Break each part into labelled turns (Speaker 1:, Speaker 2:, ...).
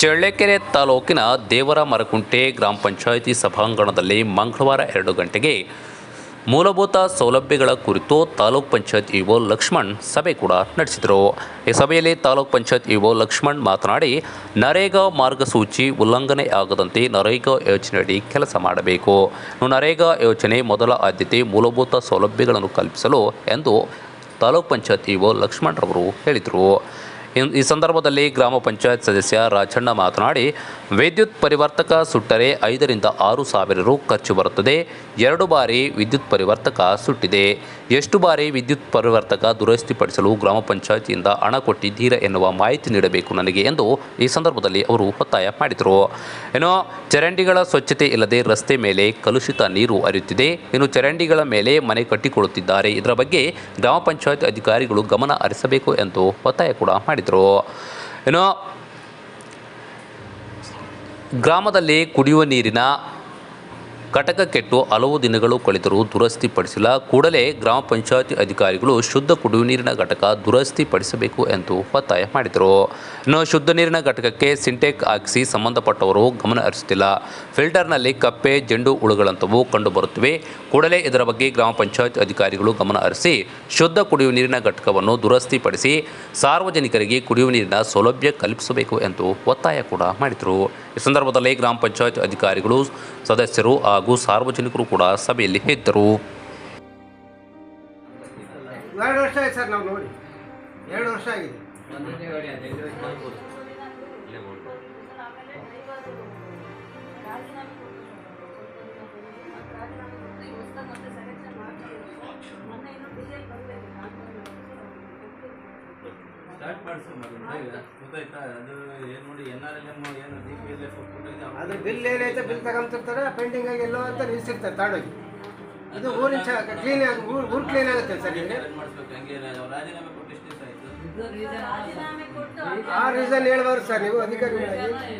Speaker 1: ಚಳ್ಳಕೆರೆ ತಾಲೂಕಿನ ದೇವರ ಮರಕುಂಟೆ ಗ್ರಾಮ ಪಂಚಾಯಿತಿ ಸಭಾಂಗಣದಲ್ಲಿ ಮಂಗಳವಾರ ಎರಡು ಗಂಟೆಗೆ ಮೂಲಭೂತ ಸೌಲಭ್ಯಗಳ ಕುರಿತು ತಾಲೂಕ್ ಪಂಚಾಯತ್ ಇಒ ಲಕ್ಷ್ಮಣ್ ಸಭೆ ಕೂಡ ನಡೆಸಿದರು. ಈ ಸಭೆಯಲ್ಲಿ ತಾಲೂಕ್ ಪಂಚಾಯತ್ ಇಒ ಲಕ್ಷ್ಮಣ್ ಮಾತನಾಡಿ, ನರೇಗಾ ಮಾರ್ಗಸೂಚಿ ಉಲ್ಲಂಘನೆ ಆಗದಂತೆ ನರೇಗಾ ಯೋಜನೆಯಡಿ ಕೆಲಸ ಮಾಡಬೇಕು. ನರೇಗಾ ಯೋಜನೆ ಮೊದಲ ಆದ್ಯತೆ ಮೂಲಭೂತ ಸೌಲಭ್ಯಗಳನ್ನು ಕಲ್ಪಿಸಲು ಎಂದು ತಾಲೂಕ್ ಪಂಚಾಯತ್ ಇಒ ಲಕ್ಷ್ಮಣ್ ರವರು ಹೇಳಿದರು. ಈ ಸಂದರ್ಭದಲ್ಲಿ ಗ್ರಾಮ ಪಂಚಾಯತ್ ಸದಸ್ಯ ರಾಜಣ್ಣ ಮಾತನಾಡಿ, ವಿದ್ಯುತ್ ಪರಿವರ್ತಕ ಸುಟ್ಟರೆ ಐದರಿಂದ ಆರು ಸಾವಿರ ರು ಖರ್ಚು ಬರುತ್ತದೆ. ಎರಡು ಬಾರಿ ವಿದ್ಯುತ್ ಪರಿವರ್ತಕ ಸುಟ್ಟಿದೆ. ಎಷ್ಟು ಬಾರಿ ವಿದ್ಯುತ್ ಪರಿವರ್ತಕ ದುರಸ್ತಿಪಡಿಸಲು ಗ್ರಾಮ ಪಂಚಾಯತಿಯಿಂದ ಹಣ ಕೊಟ್ಟಿದ್ದೀರಾ ಎನ್ನುವ ಮಾಹಿತಿ ನೀಡಬೇಕು ನನಗೆ ಎಂದು ಈ ಸಂದರ್ಭದಲ್ಲಿ ಅವರು ಒತ್ತಾಯ ಮಾಡಿದರು. ಇನ್ನು ಚರಂಡಿಗಳ ಸ್ವಚ್ಛತೆ ಇಲ್ಲದೆ ರಸ್ತೆ ಮೇಲೆ ಕಲುಷಿತ ನೀರು ಹರಿಯುತ್ತಿದೆ. ಇನ್ನು ಚರಂಡಿಗಳ ಮೇಲೆ ಮನೆ ಕಟ್ಟಿಕೊಳ್ಳುತ್ತಿದ್ದಾರೆ ಇದರ ಬಗ್ಗೆ ಗ್ರಾಮ ಪಂಚಾಯತ್ ಅಧಿಕಾರಿಗಳು ಗಮನ ಹರಿಸಬೇಕು ಎಂದು ಒತ್ತಾಯ ಕೂಡ ಮಾಡಿದರು. ಇನ್ನು ಗ್ರಾಮದಲ್ಲಿ ಕುಡಿಯುವ ನೀರಿನ ಘಟಕ ಕೆಟ್ಟು ಹಲವು ದಿನಗಳು ಕಳೆದರೂ ದುರಸ್ತಿಪಡಿಸಿಲ್ಲ. ಕೂಡಲೇ ಗ್ರಾಮ ಪಂಚಾಯತಿ ಅಧಿಕಾರಿಗಳು ಶುದ್ಧ ಕುಡಿಯುವ ನೀರಿನ ಘಟಕ ದುರಸ್ತಿಪಡಿಸಬೇಕು ಎಂದು ಒತ್ತಾಯ ಮಾಡಿದರು. ಇನ್ನು ಶುದ್ಧ ನೀರಿನ ಘಟಕಕ್ಕೆ ಸಿಂಟೆಕ್ ಹಾಕಿಸಿ ಸಂಬಂಧಪಟ್ಟವರು ಗಮನ ಹರಿಸುತ್ತಿಲ್ಲ. ಫಿಲ್ಟರ್ನಲ್ಲಿ ಕಪ್ಪೆ, ಜೆಂಡು ಹುಳುಗಳಂತವು ಕಂಡುಬರುತ್ತಿವೆ. ಕೂಡಲೇ ಇದರ ಬಗ್ಗೆ ಗ್ರಾಮ ಪಂಚಾಯತ್ ಅಧಿಕಾರಿಗಳು ಗಮನ ಹರಿಸಿ ಶುದ್ಧ ಕುಡಿಯುವ ನೀರಿನ ಘಟಕವನ್ನು ದುರಸ್ತಿಪಡಿಸಿ ಸಾರ್ವಜನಿಕರಿಗೆ ಕುಡಿಯುವ ನೀರಿನ ಸೌಲಭ್ಯ ಕಲ್ಪಿಸಬೇಕು ಎಂದು ಒತ್ತಾಯ ಕೂಡ ಮಾಡಿದರು. ಈ ಸಂದರ್ಭದಲ್ಲಿ ಗ್ರಾಮ ಪಂಚಾಯತ್ ಅಧಿಕಾರಿಗಳು, ಸದಸ್ಯರು ಹಾಗೂ ಸಾರ್ವಜನಿಕರು ಕೂಡ ಸಭೆಯಲ್ಲಿ ಇದ್ದರು.
Speaker 2: ಎರಡು ವರ್ಷ ಆಯ್ತು ಸರ್ ನಾವು ನೋಡಿ. ಎರಡು ವರ್ಷ ಆಗಿದೆ.
Speaker 3: ಸ್ಟಾರ್ಟ್ ಮಾಡಿಸು ಗೊತ್ತಾಯ್ತಾ? ಅದು ಏನು ನೋಡಿ ಎನ್ ಆರ್ ಎಲ್ ಎಂ ಏನು ಡಿ ಪಿ ಎಲ್ ಎಫ್
Speaker 2: ಅದು ಬಿಲ್ ಏನೈತೆ ಬಿಲ್ ತಗೊಂತಿರ್ತಾರೆ ಪೆಂಡಿಂಗ್ ಆಗಿ ಎಲ್ಲೋ ಅಂತ ನಿಲ್ಸಿರ್ತಾರೆ ತಾಡೋಗಿ. ಇದು ಊರಿನ ಕ್ಲೀನ್ ಆಗಿ ಊರು ಊರು ಕ್ಲೀನ್ ಆಗುತ್ತೆ ಸರ್ ಇಲ್ಲಿ.
Speaker 3: ಮಾಡಿಸ್ಬೇಕು ಹಂಗೆ ರಾಜೀನಾಮೆ ಕೊಟ್ಟು ಎಷ್ಟು ದಿವಸ ಆಯಿತು.
Speaker 2: ಆ ರೀಸನ್ ಹೇಳ್ಬಾರ್ದು ಸರ್ ನೀವು ಅಧಿಕಾರಿಗಳಾಗಿ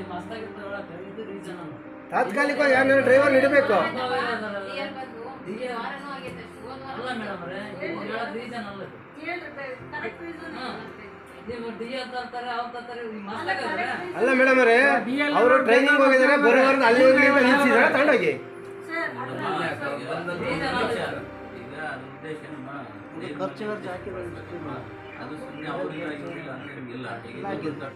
Speaker 2: ತಾತ್ಕಾಲಿಕವಾಗಿ ಯಾರು ಡ್ರೈವರ್ ಇಡಬೇಕು ಅಲ್ಲ ಮೇಡಮ್ ಅವರೇ ಅವರು ಟ್ರೈನಿಂಗ್ ಹೋಗಿದ್ದಾರೆ ಬರೋವರೆಗೆ ಅಲ್ಲಿ ಹೋಗಿ ಅಂತ ನಿಲ್ಸಿದ್ದಾರೆ ತಗೊಂಡೋಗಿ.
Speaker 3: ಖರ್ಚು ಖರ್ಚು ಏನಮ್ಮ? ಅದು ಸುಮ್ಮನೆ ಅವ್ರಿಗೆ ಇಲ್ಲ ಇಲ್ಲ